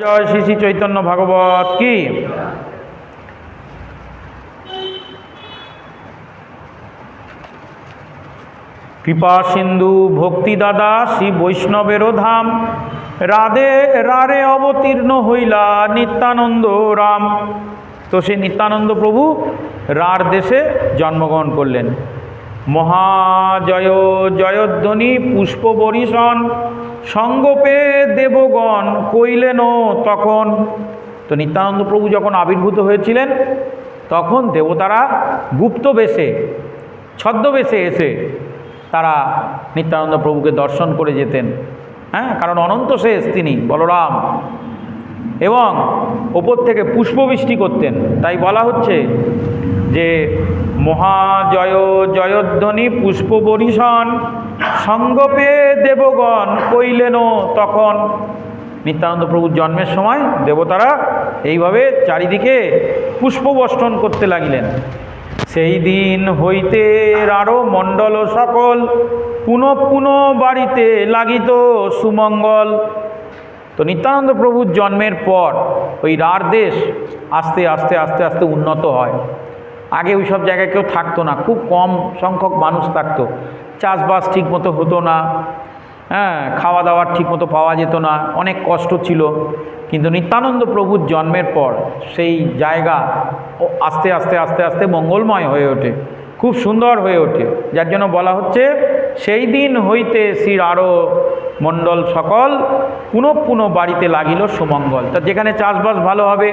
জয় শ্রী শ্রী চৈতন্য ভাগবত কি? কৃপা সিন্ধু ভক্তি দাদা শ্রী বৈষ্ণবেরও ধাম। রাধে রারে অবতীর্ণ হইলা নিত্যানন্দ রাম। তো সেই নিত্যানন্দ প্রভু রার দেশে জন্মগ্রহণ করলেন। মহাজয় জয়ধ্বনি পুষ্প সঙ্গপে দেবগণ কইলেন তখন। তো নিত্যানন্দ প্রভু যখন আবির্ভূত হয়েছিলেন, তখন দেবতারা গুপ্ত বেশে ছদ্মবেশে এসে তারা নিত্যানন্দ প্রভুকে দর্শন করে যেতেন। হ্যাঁ কারণ অনন্ত শেষ তিনি, বলরাম। এবং ওপর থেকে পুষ্পবৃষ্টি করতেন। তাই বলা হচ্ছে যে, মহাজয় জয়ধ্বনি পুষ্প বরিশন সঙ্গপে দেবগণ কইলেন, তখন নিত্যানন্দ প্রভুর জন্মের সময় দেবতারা এইভাবে চারিদিকে পুষ্পবষ্টন করতে লাগিলেন। সেই দিন হইতে আরও মণ্ডল সকল পুনঃ পুনঃ বাড়িতে লাগিত সুমঙ্গল। তো নিত্যানন্দ প্রভুর জন্মের পর ওই রার দেশ আস্তে আস্তে আস্তে আস্তে উন্নত হয়। আগে ওই সব জায়গায় কেউ থাকতো না, খুব কম সংখ্যক মানুষ থাকতো। চাষবাস ঠিকমতো হতো না হ্যাঁ খাওয়া দাওয়ার ঠিকমতো পাওয়া যেত না, অনেক কষ্ট ছিল। কিন্তু নিত্যানন্দ প্রভুর জন্মের পর সেই জায়গা আস্তে আস্তে আস্তে আস্তে মঙ্গলময় হয়ে ওঠে, খুব সুন্দর হয়ে ওঠে। যার জন্য বলা হচ্ছে, সেই দিন হইতে শ্রীর আরও মণ্ডল সকল পুনঃ পুনঃ বাড়িতে লাগিল সুমঙ্গল। তা যেখানে চাষবাস ভালো হবে,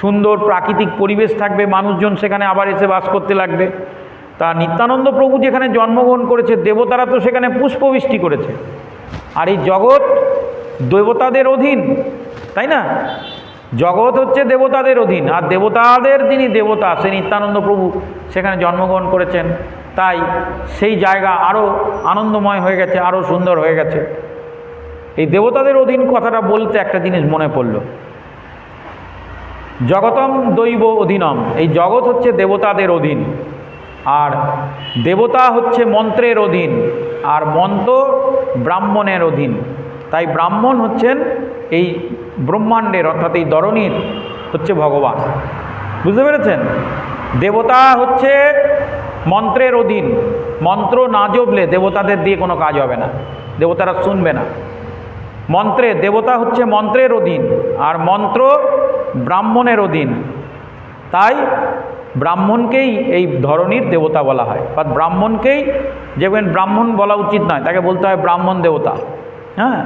সুন্দর প্রাকৃতিক পরিবেশ থাকবে, মানুষজন সেখানে আবার এসে বাস করতে লাগবে। তা নিত্যানন্দ প্রভু যেখানে জন্মগ্রহণ করেছে, দেবতারা তো সেখানে পুষ্পবৃষ্টি করেছে। আর এই জগৎ দেবতাদের অধীন, তাই না? জগৎ হচ্ছে দেবতাদের অধীন, আর দেবতাদের যিনি দেবতা সে নিত্যানন্দ প্রভু সেখানে জন্মগ্রহণ করেছেন। তাই সেই জায়গা আরও আনন্দময় হয়ে গেছে আরও সুন্দর হয়ে গেছে। এই দেবতাদের অধীন কথাটা বলতে একটা জিনিস মনে পড়ল। জগতম দৈব অধীনম, এই জগৎ হচ্ছে দেবতাদের অধীন। আর দেবতা হচ্ছে মন্ত্রের অধীন, আর মন্ত্র ব্রাহ্মণের অধীন। তাই ব্রাহ্মণ হচ্ছেন এই ব্রহ্মাণ্ডের, অর্থাৎ এই ধরনীর হচ্ছে ভগবান। বুঝতে পেরেছেন? দেবতা হচ্ছে মন্ত্রের অধীন। মন্ত্র না জপলে দেবতাদের দিয়ে কোনো কাজ হবে না, দেবতারা শুনবে না। মন্ত্রে, দেবতা হচ্ছে মন্ত্রের অধীন, আর মন্ত্র ব্রাহ্মণের অধীন। তাই ব্রাহ্মণকেই এই ধরনীর দেবতা বলা হয়। বা ব্রাহ্মণকেই যেমন ব্রাহ্মণ বলা উচিত নয়, তাকে বলতে হয় ব্রাহ্মণ দেবতা। হ্যাঁ?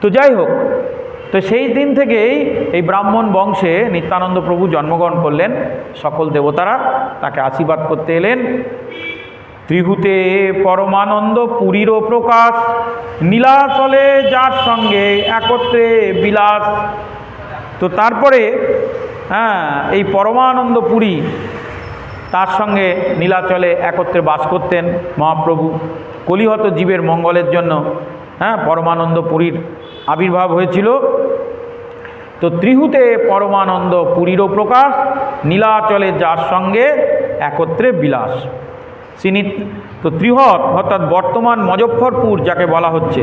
তো যাই হোক, তো সেই দিন থেকেই এই ব্রাহ্মণ বংশে নিত্যানন্দ প্রভু জন্মগ্রহণ করলেন, সকল দেবতারা তাকে আশীর্বাদ করতে এলেন। ত্রিহুতে পরমানন্দ পুরীরও প্রকাশ, নীলাচলে যার সঙ্গে একত্রে বিলাস। তো তারপরে হ্যাঁ এই পরমানন্দ পুরী তার সঙ্গে নীলাচলে একত্রে বাস করতেন মহাপ্রভু। কলিহত জীবের মঙ্গলের জন্য হ্যাঁ পরমানন্দ পুরীর আবির্ভাব হয়েছিল। তো ত্রিহুতে পরমানন্দ পুরীরও প্রকাশ, নীলাচলে যার সঙ্গে একত্রে বিলাস। তিনি তো ত্রিহত অর্থাৎ বর্তমান মজফ্ফরপুর যাকে বলা হচ্ছে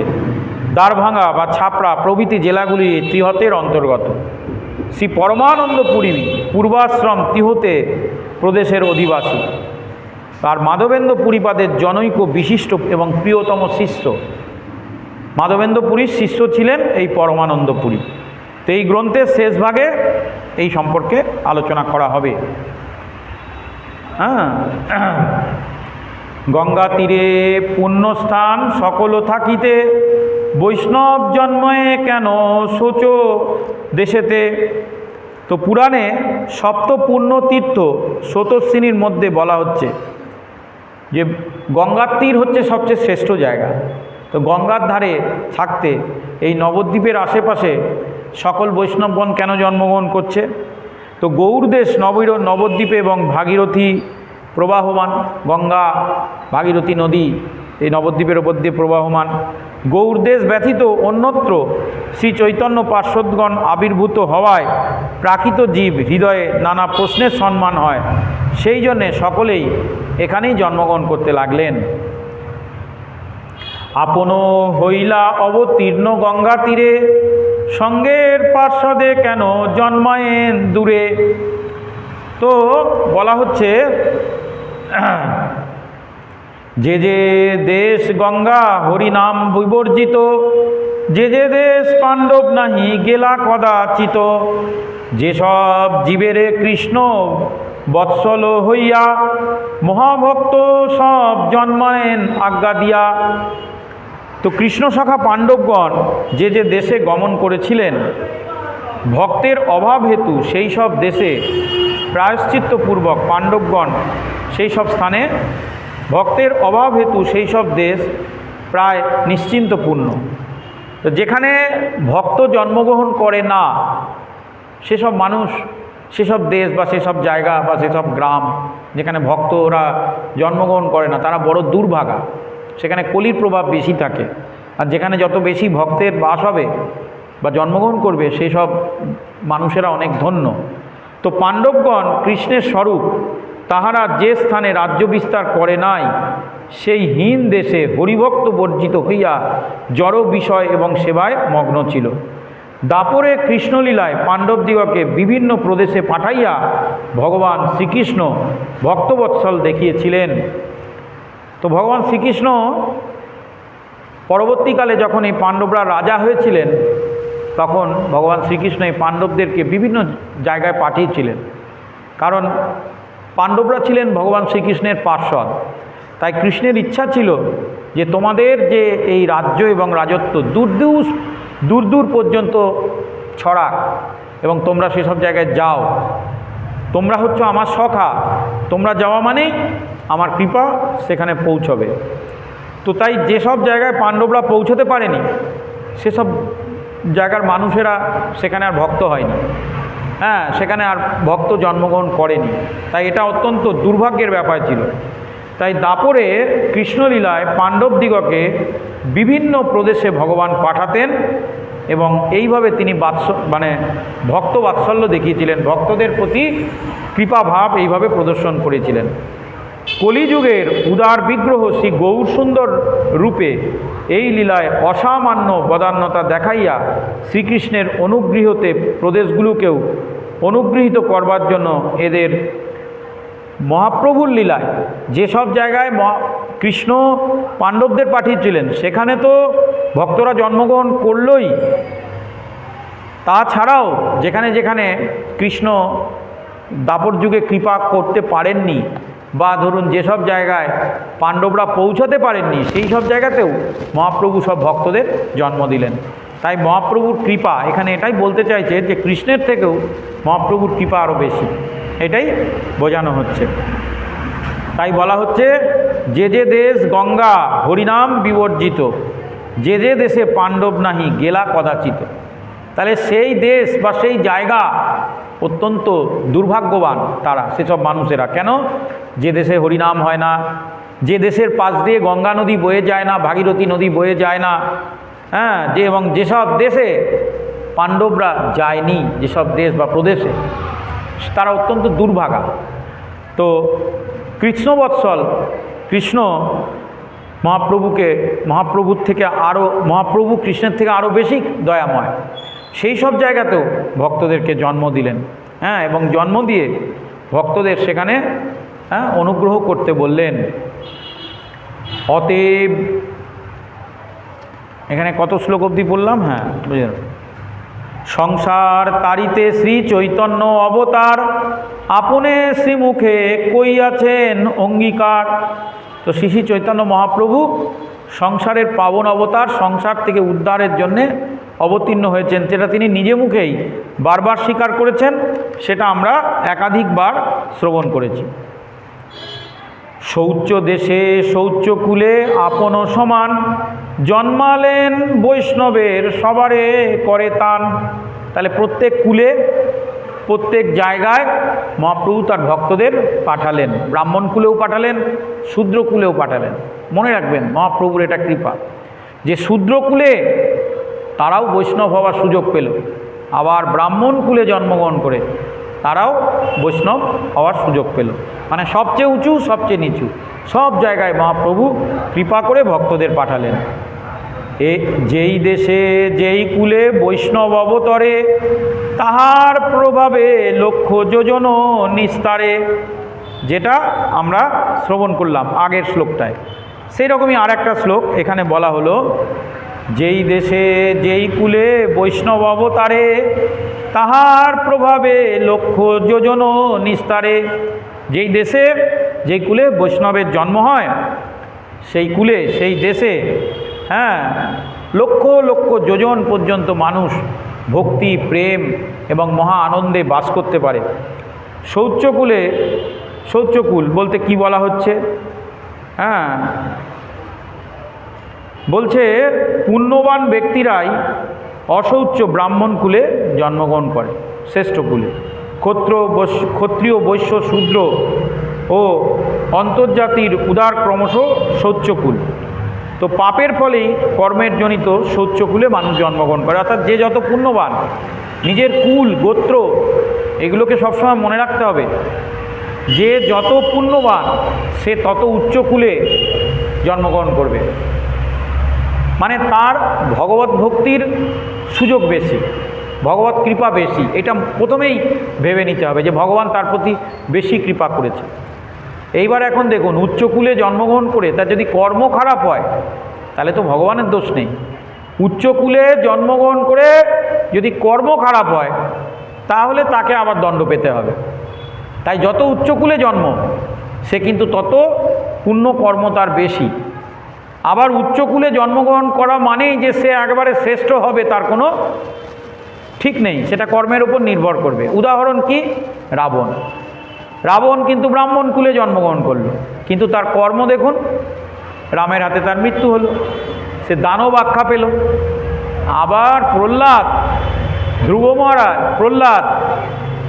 দ্বারভাঙ্গা বা ছাপড়া প্রভৃতি জেলাগুলি ত্রিহতের অন্তর্গত। শ্রী পরমানন্দ পুরী পূর্বাশ্রম তিহতে প্রদেশের অধিবাসী। আর মাধবেন্দ্র পুরীপাদের জনৈক বিশিষ্ট এবং প্রিয়তম শিষ্য। মাধবেন্দ্র পুরীর শিষ্য ছিলেন এই পরমানন্দ পুরী। তো এই গ্রন্থের শেষ ভাগে এই সম্পর্কে আলোচনা করা হবে। হ্যাঁ। গঙ্গা তীরে পুণ্যস্থান সকল থাকিতে। বৈষ্ণব জন্মে কেন? শোচ দেশেতে। তো পুরাণে সপ্ত পুণ্য তীর্থ স্রোতস্বিনীর মধ্যে বলা হচ্ছে যে গঙ্গার তীর হচ্ছে সবচেয়ে শ্রেষ্ঠ জায়গা। তো গঙ্গার ধারে থাকতে এই নবদ্বীপের আশেপাশে সকল বৈষ্ণবগণ কেন জন্মগ্রহণ করছে? তো গৌরদেশ নবীর নবদ্বীপে এবং ভাগীরথী প্রবাহমান, গঙ্গা, ভাগীরথী নদী এই নবদ্বীপের ওপর দিয়ে প্রবাহমান। গৌরদেশ ব্যতীত অন্যত্র শ্রী চৈতন্য পার্শ্বদগণ আবির্ভূত হওয়ায় প্রাকৃত জীব হৃদয়ে নানা প্রশ্নের সম্মান হয়। সেই জন্যে সকলেই এখানেই জন্মগ্রহণ করতে লাগলেন। আপন হইলা অবতীর্ণ গঙ্গা তীরে, সঙ্গের পার্শ্বদে কেন জন্মায়েন দূরে? তো বলা হচ্ছে যে যে দেশ গঙ্গা হরিনাম বিবর্জিত, যে যে দেশ পাণ্ডব নাহি গেলা কদাচিত, যেসব জীবেরে কৃষ্ণ বৎসল হইয়া মহাভক্ত সব জন্মায়েন আজ্ঞা দিয়া। তো কৃষ্ণ শাখা পাণ্ডবগণ যে যে দেশে গমন করেছিলেন, ভক্তের অভাব হেতু সেই সব দেশে প্রায়শ্চিত্তপূর্বক পাণ্ডবগণ সেই সব স্থানে ভক্তের অভাব হেতু সেই সব দেশ প্রায় নিশ্চিন্তপূর্ণ। তো যেখানে ভক্ত জন্মগ্রহণ করে না, সেসব মানুষ, সেসব দেশ বা সেসব জায়গা বা সেসব গ্রাম যেখানে ভক্তরা জন্মগ্রহণ করে না, তারা বড় দুর্ভাগা। সেখানে কলির প্রভাব বেশি থাকে। আর যেখানে যত বেশি ভক্তের বাস হবে বা জন্মগ্রহণ করবে সেই সব মানুষেরা অনেক ধন্য। তো পাণ্ডবগণ কৃষ্ণের স্বরূপ তাহারা যে স্থানে রাজ্য বিস্তার করে নাই, সেই হীন দেশে হরিভক্ত বর্জিত হইয়া জড় বিষয় এবং সেবায় মগ্ন ছিল। দাপরে কৃষ্ণলীলায় পাণ্ডবদিগকে বিভিন্ন প্রদেশে পাঠাইয়া ভগবান শ্রীকৃষ্ণ ভক্তবৎসল দেখিয়েছিলেন। তো ভগবান শ্রীকৃষ্ণ পরবর্তীকালে যখন এই পাণ্ডবরা রাজা হয়েছিলেন, তখন ভগবান শ্রীকৃষ্ণ এই পাণ্ডবদেরকে বিভিন্ন জায়গায় পাঠিয়েছিলেন। কারণ পাণ্ডবরা ছিলেন ভগবান শ্রীকৃষ্ণের পার্শ্বদ। তাই কৃষ্ণের ইচ্ছা ছিল যে তোমাদের যে এই রাজ্য এবং রাজত্ব দূর দূর দূর দূর পর্যন্ত ছড়াক এবং তোমরা সেসব জায়গায় যাও। তোমরা হচ্ছে আমার সখা, তোমরা যাওয়া মানে আমার কৃপা সেখানে পৌঁছবে। তো তাই যেসব জায়গায় পাণ্ডবরা পৌঁছতে পারেনি, সেসব জায়গার মানুষেরা সেখানে আর ভক্ত হয়নি। হ্যাঁ সেখানে আর ভক্ত জন্মগ্রহণ করেনি। তাই এটা অত্যন্ত দুর্ভাগ্যের ব্যাপার ছিল। তাই দাপরে কৃষ্ণলীলায় পাণ্ডবদিগকে বিভিন্ন প্রদেশে ভগবান পাঠাতেন এবং এইভাবে তিনি বাৎস মানে ভক্ত বাৎসল্য দেখিয়েছিলেন। ভক্তদের প্রতি কৃপাভাব এইভাবে প্রদর্শন করেছিলেন। কলিযুগের উদার বিগ্রহ শ্রী গৌর সুন্দর রূপে এই লীলায় অসামান্য বদান্যতা দেখাইয়া শ্রীকৃষ্ণের অনুগৃহতে প্রদেশগুলোকেও অনুগৃহীত করবার জন্য এদের মহাপ্রভুর লীলায় যেসব জায়গায় কৃষ্ণ পাণ্ডবদের পাঠিয়েছিলেন, সেখানে তো ভক্তরা জন্মগ্রহণ করলই। তাছাড়াও যেখানে যেখানে কৃষ্ণ দাপর যুগে কৃপা করতে পারেননি বা ধরুন যেসব জায়গায় পাণ্ডবরা পৌঁছাতে পারেননি, সেই সব জায়গাতেও মহাপ্রভু সব ভক্তদের জন্ম দিলেন। তাই মহাপ্রভুর কৃপা, এখানে এটাই বলতে চাইছে যে কৃষ্ণের থেকেও মহাপ্রভুর কৃপা আরও বেশি। এটাই বোঝানো হচ্ছে। তাই বলা হচ্ছে, যে যে দেশ গঙ্গা হরিনাম বিবর্জিত, যে যে দেশে পাণ্ডব নাহি, গেলা কদাচিত, তাহলে সেই দেশ বা সেই জায়গা অত্যন্ত দুর্ভাগ্যবান তারা, সেসব মানুষেরা। কেন? যে দেশে হরিনাম হয় না, যে দেশের পাশ দিয়ে গঙ্গা নদী বয়ে যায় না, ভাগীরথী নদী বয়ে যায় না হ্যাঁ যে এবং যেসব দেশে পাণ্ডবরা যায়নি, যেসব দেশ বা প্রদেশে, তারা অত্যন্ত দুর্ভাগা। তো কৃষ্ণবৎসল কৃষ্ণ মহাপ্রভুকে, মহাপ্রভুর থেকে আরও মহাপ্রভু কৃষ্ণের থেকে আরও বেশি দয়াময়। সেই সব জায়গাতেও ভক্তদেরকে জন্ম দিলেন। হ্যাঁ এবং জন্ম দিয়ে ভক্তদের সেখানে হ্যাঁ অনুগ্রহ করতে বললেন, অতএব এখানে কত শ্লোক অবধি বললাম হ্যাঁ বুঝলেন সংসার তারিতে শ্রী চৈতন্য অবতার, আপনে শ্রীমুখে আছেন অঙ্গীকার। তো শ্রী চৈতন্য মহাপ্রভু সংসারের পাবন অবতার, সংসার থেকে উদ্ধারের জন্যে অবতীর্ণ হয়েছেন। যেটা তিনি নিজে মুখেই বারবার স্বীকার করেছেন, সেটা আমরা একাধিকবার শ্রবণ করেছি। শৌচ দেশে শৌচকুলে আপন সমান। জন্মালেন বৈষ্ণবের সবারে করে তান। তাহলে প্রত্যেক কুলে, প্রত্যেক জায়গায় মহাপ্রভু তার ভক্তদের পাঠালেন। ব্রাহ্মণ কুলেও পাঠালেন, শূদ্র কুলেও পাঠালেন। মনে রাখবেন, মহাপ্রভুর এটা কৃপা। যে শূদ্র কুলে তারাও বৈষ্ণব হওয়ার সুযোগ পেল। আবার ব্রাহ্মণ কুলে জন্মগ্রহণ করে তারাও বৈষ্ণব হওয়ার সুযোগ পেল। মানে সবচেয়ে উঁচু, সবচেয়ে নিচু। সব জায়গায় মহাপ্রভু কৃপা করে ভক্তদের পাঠালেন। এ যেই দেশে, যেই কুলে বৈষ্ণব অবতরে, তাহার প্রভাবে লক্ষ যোজন নিস্তারে, যেটা আমরা শ্রবণ করলাম আগের শ্লোকটায়। সেই রকমই আর একটা শ্লোক এখানে বলা হলো যেই দেশে, যেই কুলে বৈষ্ণব অবতারে, তাহার প্রভাবে লক্ষ যোজন নিস্তারে। যেই দেশে, যেই কুলে বৈষ্ণবের জন্ম হয়, সেই কুলে, সেই দেশে হ্যাঁ লক্ষ লক্ষ যোজন পর্যন্ত মানুষ ভক্তি, প্রেম এবং মহা আনন্দে বাস করতে পারে। শৌচকুলে শৌচকুল বলতে কি বলা হচ্ছে? হ্যাঁ বলছে, পুণ্যবান ব্যক্তিরাই অশৌচ ব্রাহ্মণ কুলে জন্মগ্রহণ করে, শ্রেষ্ঠ কুলে। ক্ষত্র ক্ষত্রিয় বৈশ্য শূদ্র ও অন্তর্জাতির উদার ক্রমশ শৌচকুল তো পাপের ফলেই কর্মের জনিত শৌচকুলে মানুষ জন্মগ্রহণ করে। অর্থাৎ যে যত পুণ্যবান, নিজের কুল, গোত্র, এগুলোকে সবসময় মনে রাখতে হবে, যে যত পুণ্যবান, সে তত উচ্চ কুলে জন্মগ্রহণ করবে। মানে তার ভগবত ভক্তির সুযোগ বেশি, ভগবত কৃপা বেশি, এটা প্রথমেই ভেবে নিতে হবে যে ভগবান তার প্রতি বেশি কৃপা করেছে। এইবার এখন দেখুন, উচ্চকুলে জন্মগ্রহণ করে তার যদি কর্ম খারাপ হয়, তাহলে তো ভগবানের দোষ নেই। উচ্চকুলে জন্মগ্রহণ করে যদি কর্ম খারাপ হয়, তাহলে তাকে আবার দণ্ড পেতে হবে। তাই যত উচ্চকুলে জন্ম, সে কিন্তু তত পুণ্য কর্ম তার বেশি। আবার উচ্চকুলে জন্মগ্রহণ করা মানেই যে সে একবারে শ্রেষ্ঠ হবে, তার কোনো ঠিক নেই। সেটা কর্মের উপর নির্ভর করবে। উদাহরণ কি? রাবণ। রাবণ কিন্তু ব্রাহ্মণ কুলে জন্মগ্রহণ করল। কিন্তু তার কর্ম দেখুন, রামের হাতে তার মৃত্যু হলো। সে দানব আখ্যা পেল। আবার প্রহ্লাদ, ধ্রুব মহারাজ, প্রহ্লাদ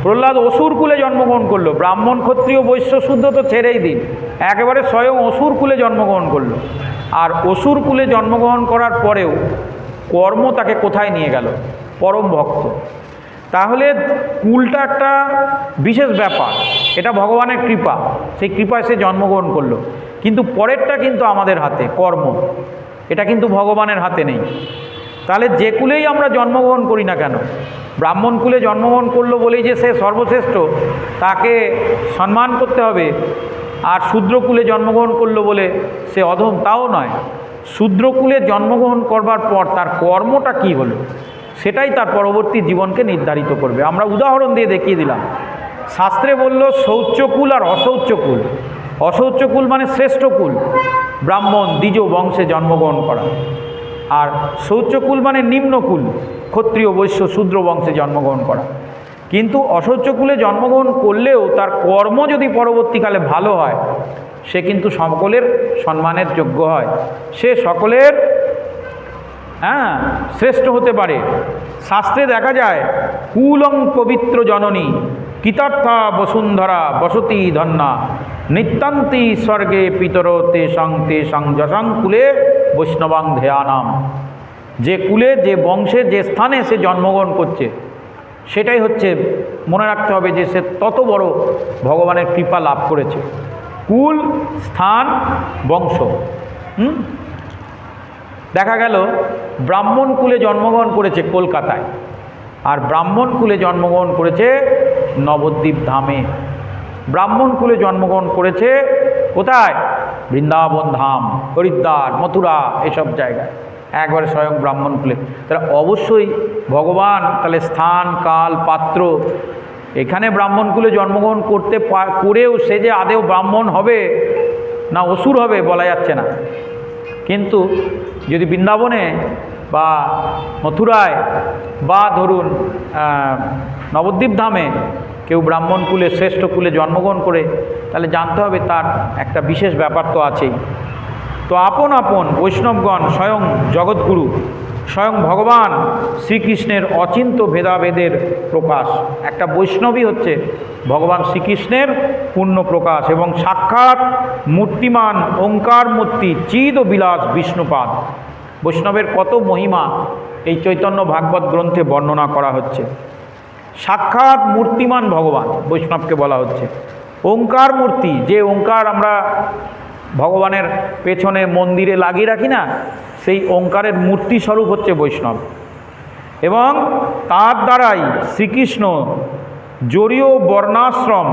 প্রহ্লাদ অসুর কুলে জন্মগ্রহণ করল। ব্রাহ্মণ ক্ষত্রিয় বৈশ্য শুদ্ধ তো ছেড়েই দিন। একেবারে স্বয়ং অসুর কুলে জন্মগ্রহণ করল। আর অসুর কুলে জন্মগ্রহণ করার পরেও কর্ম তাকে কোথায় নিয়ে গেল? পরম ভক্ত। তাহলে কুলটা একটা বিশেষ ব্যাপার। এটা ভগবানের কৃপা। সেই কৃপায় সে জন্মগ্রহণ করল। কিন্তু পরেরটা কিন্তু আমাদের হাতে, কর্ম। এটা কিন্তু ভগবানের হাতে নেই। তাহলে যে কুলেই আমরা জন্মগ্রহণ করি না কেন? ব্রাহ্মণ কুলে জন্মগ্রহণ করল বলেই যে সে সর্বশ্রেষ্ঠ, তাকে সম্মান করতে হবে। আর শূদ্রকুলে জন্মগ্রহণ করল বলে সে অধম, তাও নয়। শূদ্রকুলে জন্মগ্রহণ করবার পর তার কর্মটা কি হলো? সেটাই তার পরবর্তী জীবনকে নির্ধারিত করবে। আমরা উদাহরণ দিয়ে দেখিয়ে দিলাম। শাস্ত্রে বলল, শৌচকুল আর অশৌচকুল। অশৌচকুল মানে শ্রেষ্ঠ কুল ব্রাহ্মণ, দ্বিজ বংশে জন্মগ্রহণ করা। আর শৌচকুল মানে নিম্নকুল। ক্ষত্রিয় বৈশ্য শূদ্র বংশে জন্মগ্রহণ করা। কিন্তু অশৌচকুলে জন্মগ্রহণ করলেও তার কর্ম যদি পরবর্তীকালে ভালো হয়, সে কিন্তু সকলের সম্মানের যোগ্য হয়। সে সকলের হ্যাঁ শ্রেষ্ঠ হতে পারে। শাস্ত্রে দেখা যায়, কুলং পবিত্র জননী, কৃতার্থা বসুন্ধরা বসতি ধন্যা নিত্যান্তি স্বর্গে পিতরতে সংতে সংযশং কুলে বৈষ্ণবাং ধ্যানাম। যে কুলে, যে বংশে, যে স্থানে সে জন্মগ্রহণ করছে সেটাই হচ্ছে মনে রাখতে হবে যে সে তত বড় ভগবানের কৃপা লাভ করেছে। কুল, স্থান, বংশ। দেখা গেল ব্রাহ্মণ কুলে জন্মগ্রহণ করেছে কলকাতায়, আর ব্রাহ্মণ কুলে জন্মগ্রহণ করেছে নবদ্বীপ ধামে। ব্রাহ্মণ কুলে জন্মগ্রহণ করেছে কোথায়? বৃন্দাবন ধাম, হরিদ্বার, মথুরা, এসব জায়গায়। একবারে স্বয়ং ব্রাহ্মণ কুলে। তাহলে অবশ্যই ভগবান তাহলে স্থান, কাল, পাত্র, এখানে ব্রাহ্মণ কুলে জন্মগ্রহণ করতে করেও সে যে আদেও ব্রাহ্মণ হবে না অসুর হবে বলা যাচ্ছে না। কিন্তু যদি বৃন্দাবনে বা মথুরায় বা ধরুন নবদ্বীপ ধামে কেউ ব্রাহ্মণ কুলে, শ্রেষ্ঠ কুলে জন্মগ্রহণ করে, তাহলে জানতে হবে তার একটা বিশেষ ব্যাপার তো আছেই। তো আপন আপন বৈষ্ণবগণ স্বয়ং জগৎগুরু, স্বয়ং ভগবান শ্রীকৃষ্ণের অচিন্ত ভেদাভেদের প্রকাশ। একটা বৈষ্ণবী হচ্ছে ভগবান শ্রীকৃষ্ণের পূর্ণ প্রকাশ এবং সাক্ষাৎ মূর্তিমান ওঙ্কার মূর্তি চিদ বিলাস বিষ্ণুপাদ। বৈষ্ণবের কত মহিমা এই চৈতন্য ভাগবত গ্রন্থে বর্ণনা করা হচ্ছে। সাক্ষাৎ মূর্তিমান ভগবান বৈষ্ণবকে বলা হচ্ছে। ওঙ্কার মূর্তি, যে ওঙ্কার আমরা ভগবানের পেছনে মন্দিরে লাগিয়ে রাখি না, সেই ওঙ্কারের মূর্তি স্বরূপ হচ্ছে বৈষ্ণব। এবং তার দ্বারাই শ্রীকৃষ্ণ জরীয় বর্ণাশ্রম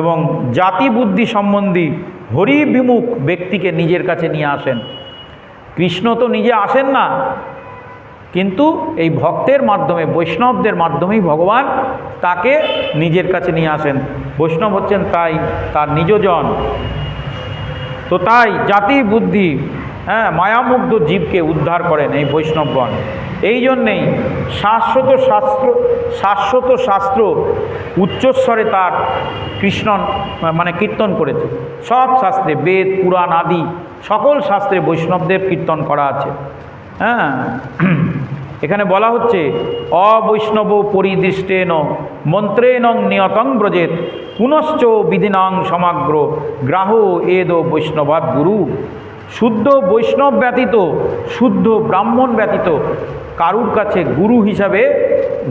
এবং জাতি বুদ্ধি সম্বন্ধী হরিবিমুখ ব্যক্তিকে নিজের কাছে নিয়ে আসেন। কৃষ্ণ তো নিজে আসেন না, কিন্তু এই ভক্তের মাধ্যমে, বৈষ্ণবদের মাধ্যমেই ভগবান তাকে নিজের কাছে নিয়ে আসেন। বৈষ্ণব হচ্ছেন তাই তার নিজজন তো তাই জাতি বুদ্ধি হ্যাঁ মায়ামুগ্ধ জীবকে উদ্ধার করেন এই বৈষ্ণবগণ। এই জন্যেই শাশ্বত শাস্ত্র শাশ্বত শাস্ত্র উচ্চস্বরে তার কৃষ্ণ মানে কীর্তন করেছে। সব শাস্ত্রে, বেদ, পুরাণ আদি, সকল শাস্ত্রে বৈষ্ণবদেব কীর্তন করা আছে। হ্যাঁ এখানে বলা হচ্ছে, অবৈষ্ণব পরিদৃষ্টেন মন্ত্রেণ নিয়তং ব্রজেত, পুনশ্চ বিধিনাং সমাগ্র গ্রাহ এদ বৈষ্ণবাদ গুরু। শুদ্ধ বৈষ্ণব ব্যতীত, শুদ্ধ ব্রাহ্মণ ব্যতীত কারুর কাছে গুরু হিসাবে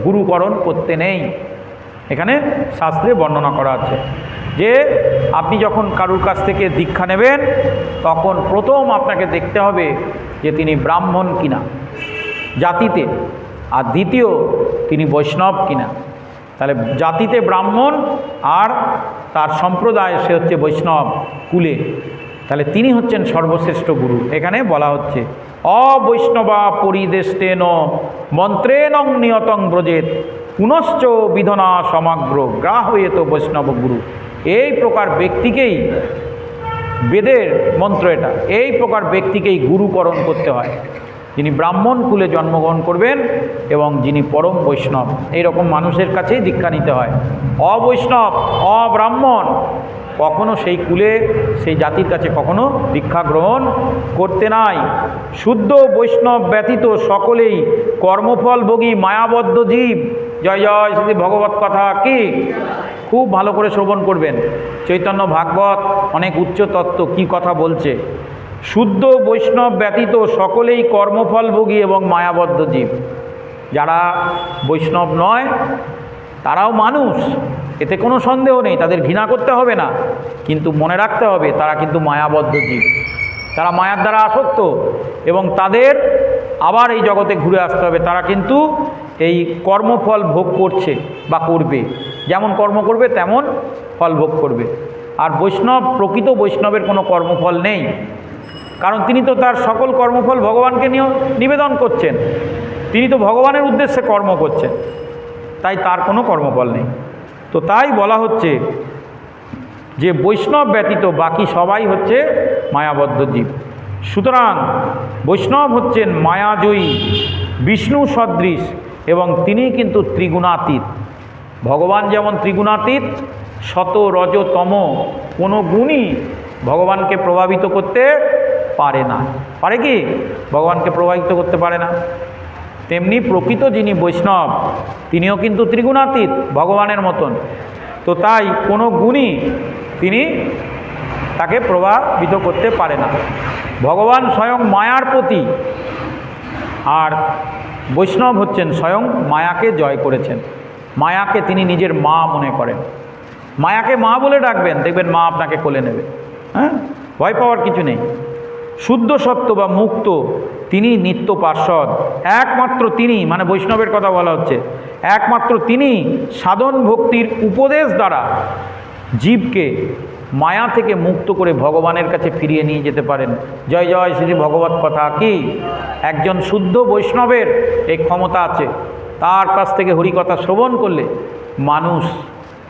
গুরুকরণ করতে নেই। এখানে শাস্ত্রে বর্ণনা করা আছে যে, আপনি যখন কারুর কাছ থেকে দীক্ষা নেবেন, তখন প্রথম আপনাকে দেখতে হবে যে তিনি ব্রাহ্মণ কিনা। জাতিতে। আর দ্বিতীয়, তিনি বৈষ্ণব কিনা। তাহলে জাতিতে ব্রাহ্মণ আর তার সম্প্রদায় সে হচ্ছে বৈষ্ণব কুলে। তাহলে তিনি হচ্ছেন সর্বশ্রেষ্ঠ গুরু। এখানে বলা হচ্ছে, অবৈষ্ণবা পরিদেষ্টেন মন্ত্রেণং নিয়তং ব্রজেত, পুনশ্চ বিধনা সমগ্র গ্রাহয়েত বৈষ্ণব গুরু। এই প্রকার ব্যক্তিকেই বেদের মন্ত্র এটা। এই প্রকার ব্যক্তিকেই গুরুকরণ করতে হয়। যিনি ব্রাহ্মণ কুলে জন্মগ্রহণ করবেন এবং যিনি পরম বৈষ্ণব এই রকম মানুষের কাছেই দীক্ষা নিতে হয়। অবৈষ্ণব, অব্রাহ্মণ, কখনো সেই কুলে, সেই জাতির কাছে কখনো দীক্ষা গ্রহণ করতে নাই। শুদ্ধ বৈষ্ণব ব্যতীত সকলেই কর্মফল ভোগী, মায়াবদ্ধ জীব। জয় জয়, শ্রী ভগবত কথা কি? খুব ভালো করে শ্রবণ করবেন। চৈতন্য ভাগবত অনেক উচ্চ তত্ত্ব কী কথা বলছে? শুদ্ধ বৈষ্ণব ব্যতীত সকলেই কর্মফলভোগী এবং মায়াবদ্ধ জীব। যারা বৈষ্ণব নয়, তারাও মানুষ। এতে কোনো সন্দেহ নেই, তাদের ঘৃণা করতে হবে না। কিন্তু মনে রাখতে হবে, তারা কিন্তু মায়াবদ্ধ জীব। তারা মায়ার দ্বারা আসক্ত এবং তাদের আবার এই জগতে ঘুরে আসতে হবে। তারা কিন্তু এই কর্মফল ভোগ করছে বা করবে। যেমন কর্ম করবে, তেমন ফল ভোগ করবে। আর বৈষ্ণব, প্রকৃত বৈষ্ণবের কোনো কর্মফল নেই। কারণ তিনি তো তার সকল কর্মফল ভগবানকে নিবেদন করছেন। তিনি তো ভগবানের উদ্দেশ্যে কর্ম করছেন। তাই তার কোনো কর্মফল নেই। তো তাই বলা হচ্ছে যে বৈষ্ণব ব্যতীত বাকি সবাই হচ্ছে মায়াবদ্ধ জীব। সুতরাং বৈষ্ণব হচ্ছেন মায়াজয়ী, বিষ্ণু সদৃশ এবং তিনি কিন্তু ত্রিগুণাতীত। ভগবান যেমন ত্রিগুণাতীত শত রজ তম কোনো গুণই ভগবানকে প্রভাবিত করতে পারে না। পারে কি? ভগবানকে প্রভাবিত করতে পারে না। তেমনি প্রকৃত যিনি বৈষ্ণব, তিনিও কিন্তু ত্রিগুণাতীত ভগবানের মতন। তো তাই কোনো গুণই তিনি তাকে প্রভাবিত করতে পারে না। ভগবান স্বয়ং মায়ার প্রতি আর বৈষ্ণব হচ্ছেন স্বয়ং মায়াকে জয় করেছেন। মায়াকে তিনি নিজের মা মনে করেন। মায়াকে মা বলে ডাকবেন, দেখবেন মা আপনাকে কোলে নেবে। হ্যাঁ? ভয় পাওয়ার কিছু নেই। শুদ্ধ, সত্য বা মুক্ত, তিনি নিত্য পার্শ্বদ একমাত্র তিনি মানে বৈষ্ণবের কথা বলা হচ্ছে, একমাত্র তিনি সাধন ভক্তির উপদেশ দ্বারা জীবকে মায়া থেকে মুক্ত করে ভগবানের কাছে ফিরিয়ে নিয়ে যেতে পারেন। জয় জয় শ্রী ভগবত কথা কি? একজন শুদ্ধ বৈষ্ণবের এই ক্ষমতা আছে। তার কাছ থেকে হরিকথা শ্রবণ করলে মানুষ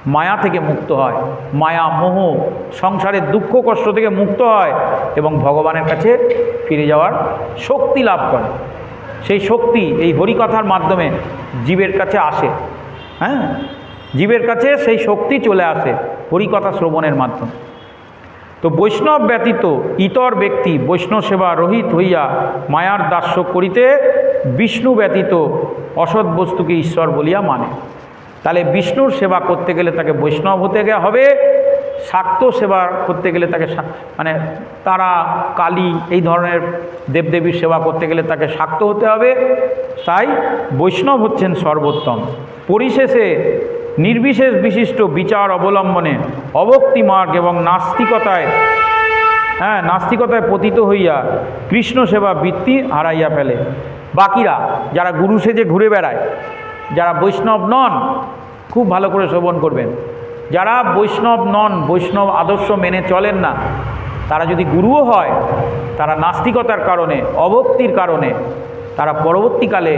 মায়া থেকে মুক্ত হয়। মায়া, মোহ সংসারের দুঃখ, কষ্ট থেকে মুক্ত হয় এবং ভগবানের কাছে ফিরে যাওয়ার শক্তি লাভ করে। সেই শক্তি এই হরিকথার মাধ্যমে জীবের কাছে আসে। হ্যাঁ? জীবের কাছে সেই শক্তি চলে আসে হরিকথা শ্রবণের মাধ্যমে। তো বৈষ্ণব ব্যতীত ইতর ব্যক্তি বৈষ্ণব সেবা রহিত হইয়া মায়ার দাস্য করিতে বিষ্ণু ব্যতীত অসৎ বস্তুকে ঈশ্বর বলিয়া মানে। তাহলে বিষ্ণুর সেবা করতে গেলে তাকে বৈষ্ণব হতে হবে, শাক্ত সেবা করতে গেলে তাকে মানে তারা, কালী, এই ধরনের দেবদেবীর সেবা করতে গেলে তাকে শাক্ত হতে হবে। তাই বৈষ্ণব হচ্ছেন সর্বোত্তম। পরিশেষে নির্বিশেষ বিশিষ্ট বিচার অবলম্বনে অভক্তি মার্গ এবং নাস্তিকতায় হ্যাঁ নাস্তিকতায় পতিত হইয়া কৃষ্ণ সেবা বৃত্তি হারাইয়া ফেলে। বাকিরা, যারা গুরু সেজে ঘুরে বেড়ায় যারা বৈষ্ণব নন, খুব ভালো করে শ্রবণ করবেন। যারা বৈষ্ণব নন, বৈষ্ণব আদর্শ মেনে চলেন না, তারা যদি গুরুও হয়, তারা নাস্তিকতার কারণে, অভক্তির কারণে, তারা পরবর্তীকালে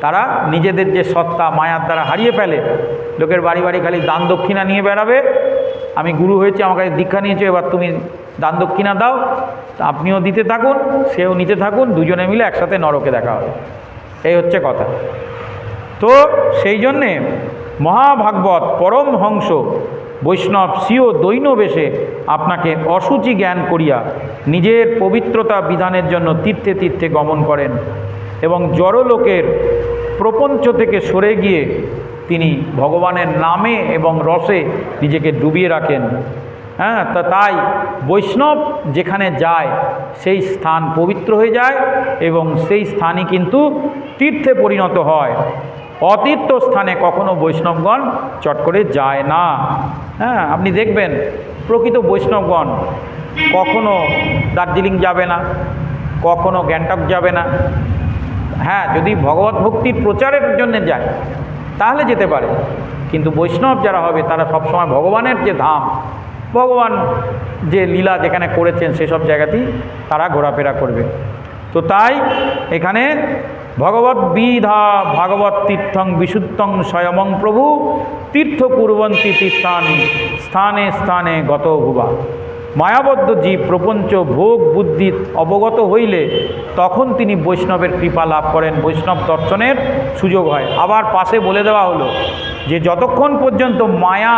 তারা নিজেদের যে সত্তা, মায়ার দ্বারা হারিয়ে ফেলে, লোকের বাড়ি বাড়ি খালি দান দক্ষিণা নিয়ে বেড়াবে। আমি গুরু হয়েছি, আমার কাছে দীক্ষা নিয়েছো, এবার তুমি দান দক্ষিণা দাও। আপনিও দিতে থাকুন, সেও নিতে থাকুন, দুজনে মিলে একসাথে নরকে দেখা হবে। এই হচ্ছে কথা। তো সেই জন্যে মহাভাগবত পরম হংস বৈষ্ণব স্বীয় দৈনবেশে আপনাকে অসুচি জ্ঞান করিয়া নিজের পবিত্রতা বিধানের জন্য তীর্থে তীর্থে গমন করেন এবং জড়লোকের প্রপঞ্চ থেকে সরে গিয়ে তিনি ভগবানের নামে এবং রসে নিজেকে ডুবিয়ে রাখেন। হ্যাঁ তা তাই বৈষ্ণব যেখানে যায় সেই স্থান পবিত্র হয়ে যায় এবং সেই স্থানই কিন্তু তীর্থে পরিণত হয়। অতীর্থ স্থানে কখনো বৈষ্ণবগণ চট করে যায় না। হ্যাঁ আপনি দেখবেন প্রকৃত বৈষ্ণবগণ কখনো দার্জিলিং যাবে না, কখনো গ্যাংটক যাবে না। হ্যাঁ যদি ভগবত ভক্তির প্রচারের জন্য যায়, তাহলে যেতে পারে। কিন্তু বৈষ্ণব যারা হবে, তারা সবসময় ভগবানের যে ধাম, ভগবান যে লীলা যেখানে করেছেন, সেসব জায়গাতেই তারা ঘোরাফেরা করবে। তো তাই এখানে ভগবত বিধা ভাগবত তীর্থং বিশুদ্ধং স্বয়মং প্রভু, তীর্থ কুর্বন্তী তীর্থানি, স্থানে স্থানে গত ভুবা। মায়াবদ্ধ জীব প্রপঞ্চ ভোগ বুদ্ধি অবগত হইলে তখন তিনি বৈষ্ণবের কৃপা লাভ করেন। বৈষ্ণব দর্শনের সুযোগ হয়। আবার পাশে বলে দেওয়া হলো যে, যতক্ষণ পর্যন্ত মায়া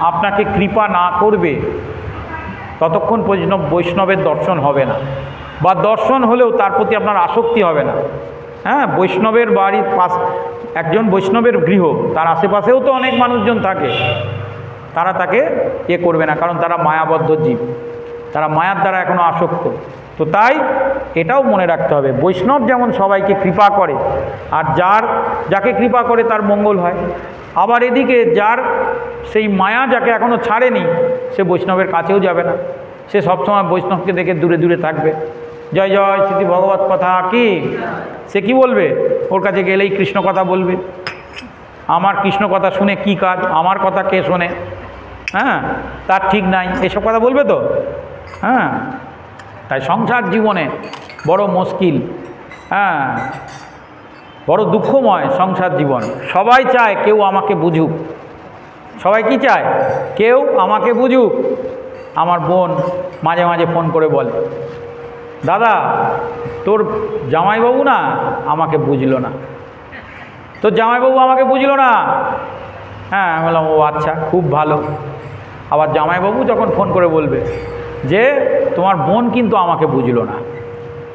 আপনাকে কৃপা না করবে, ততক্ষণ পর্যন্ত বৈষ্ণবের দর্শন হবে না। বা দর্শন হলেও তার প্রতি আপনার আসক্তি হবে না। হ্যাঁ বৈষ্ণবের বাড়ির পাশ, একজন বৈষ্ণবের গৃহ, তার আশেপাশেও তো অনেক মানুষজন থাকে। তারা তাকে এ করবে না, কারণ তারা মায়াবদ্ধ জীব। তারা মায়ার দ্বারা এখনও আসক্ত। তো তাই এটাও মনে রাখতে হবে। বৈষ্ণব যেমন সবাইকে কৃপা করে, আর যার, যাকে কৃপা করে তার মঙ্গল হয়। আবার এদিকে যার সেই মায়া যাকে এখনও ছাড়েনি, সে বৈষ্ণবের কাছেও যাবে না। সে সবসময় বৈষ্ণবকে দেখে দূরে দূরে থাকবে। জয় জয় স্মৃতি ভগবত কথা কি? সে কি বলবে? ওর কাছে গেলেই কৃষ্ণ কথা বলবে। আমার কৃষ্ণ কথা শুনে কি কাজ? আমার কথা কে শোনে? হ্যাঁ তার ঠিক নাই। এসব কথা বলবে তো? হ্যাঁ তাই সংসার জীবনে বড় মুশকিল। হ্যাঁ বড় দুঃখময় সংসার জীবন। সবাই চায় কেউ আমাকে বুঝুক। সবাই কি চায়? কেউ আমাকে বুঝুক। আমার বোন মাঝে মাঝে ফোন করে বলে। দাদা, তোর জামাইবাবু না আমাকে বুঝলো না। তোর জামাইবাবু আমাকে বুঝলো না? হ্যাঁ আমি বললাম, ও আচ্ছা খুব ভালো। আবার জামাইবাবু যখন ফোন করে বলবে যে, তোমার বোন কিন্তু আমাকে বুঝলো না।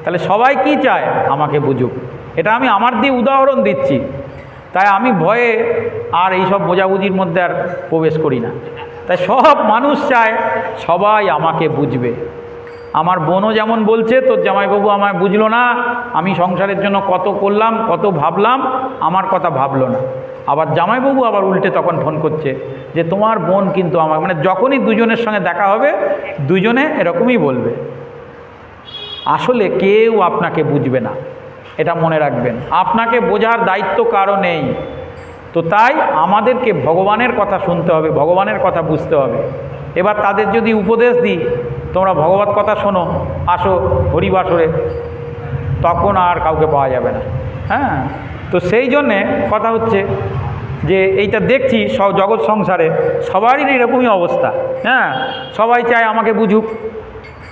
তাহলে সবাই কি চায় আমাকে বুঝুক? এটা আমি আমার দিয়ে উদাহরণ দিচ্ছি। তাই আমি ভয়ে আর এইসব বোঝাবুঝির মধ্যে আর প্রবেশ করি না। তাই সব মানুষ চায় সবাই আমাকে বুঝবে। আমার বোনও যেমন বলছে, তোর জামাইবাবু আমায় বুঝলো না, আমি সংসারের জন্য কত করলাম, কত ভাবলাম, আমার কথা ভাবলো না। আবার জামাইবাবু আবার উল্টে তখন ফোন করছে যে, তোমার বোন কিন্তু আমার মানে যখনই দুজনের সঙ্গে দেখা হবে, দুজনে এরকমই বলবে। আসলে কেউ আপনাকে বুঝবে না, এটা মনে রাখবেন। আপনাকে বোঝার দায়িত্ব কারও নেই। তো তাই আমাদেরকে ভগবানের কথা শুনতে হবে, ভগবানের কথা বুঝতে হবে। এবার তাদের যদি উপদেশ দিই তোমরা ভগবত কথা শোনো, আসো হরিবাসরে। তখন আর কাউকে পাওয়া যাবে না। হ্যাঁ? তো সেই জন্যে কথা হচ্ছে যে, এইটা দেখছি সব জগৎ সংসারে, সবারই এরকমই অবস্থা। হ্যাঁ? সবাই চায় আমাকে বুঝুক।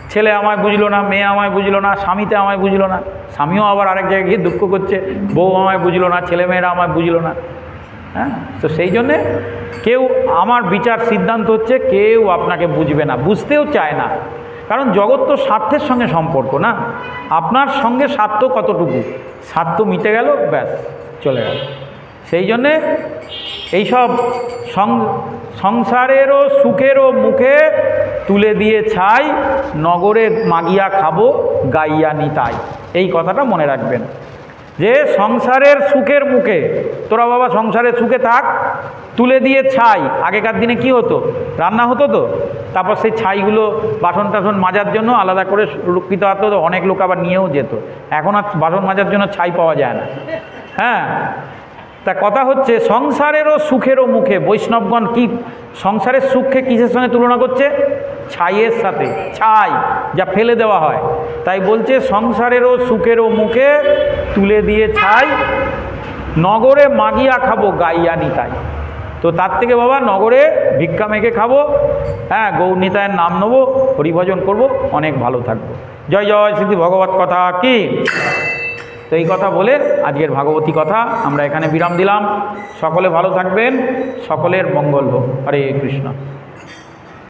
ছেলে আমায় বুঝলো না, মেয়ে আমায় বুঝলো না, স্বামীতে আমায় বুঝলো না, স্বামীও আবার আরেক জায়গায় গিয়ে দুঃখ করছে, বউ আমায় বুঝলো না, ছেলেমেয়েরা আমায় বুঝলো না। হ্যাঁ? তো সেই জন্যে কেউ আমার বিচার সিদ্ধান্ত হচ্ছে কেউ আপনাকে বুঝবে না, বুঝতেও চায় না। কারণ জগৎ তো স্বার্থের সঙ্গে সম্পর্ক না। আপনার সঙ্গে স্বার্থ কতটুকু? স্বার্থ মিটে গেল, ব্যাস, চলে গেল। সেই জন্যে এইসব সংসারেরও, সুখেরও মুখে তুলে দিয়ে ছাই, নগরে মাগিয়া খাব, গাইয়া নিতাই। এই কথাটা মনে রাখবেন। যে সংসারের সুখের মুখে, তোরা বাবা সংসারের সুখে থাক, তুলে দিয়ে ছাই। আগেকার দিনে কি হতো? রান্না হতো তো? তারপর সেই ছাইগুলো বাসন টাসন মাজার জন্য আলাদা করে সুরক্ষিত হতো, অনেক লোক আবার নিয়েও যেত। এখন আর বাসন মাজার জন্য ছাই পাওয়া যায় না। হ্যাঁ? তা কথা হচ্ছে, সংসারেরও সুখেরও মুখে বৈষ্ণবগণ কি, সংসারের সুখকে কিসের সঙ্গে তুলনা করছে? ছাইয়ের সাথে, ছাই, যা ফেলে দেওয়া হয়। তাই বলছে, সংসারেরও সুখেরও মুখে তুলে দিয়ে ছাই, নগরে মাগিয়া খাব গাইয়া নিতাই তো তার থেকে বাবা, নগরে ভিক্ষা মেখে খাব হ্যাঁ গৌরনীতায়ের নাম নেব, হরিভজন করব, অনেক ভালো থাকব। জয় জয় সিদ্ধি ভগবত কথা কি? তো এই কথা বলে আজকের ভাগবতী কথা আমরা এখানে বিরাম দিলাম। সকলে ভালো থাকবেন, সকলের মঙ্গল হোক। হরে কৃষ্ণ।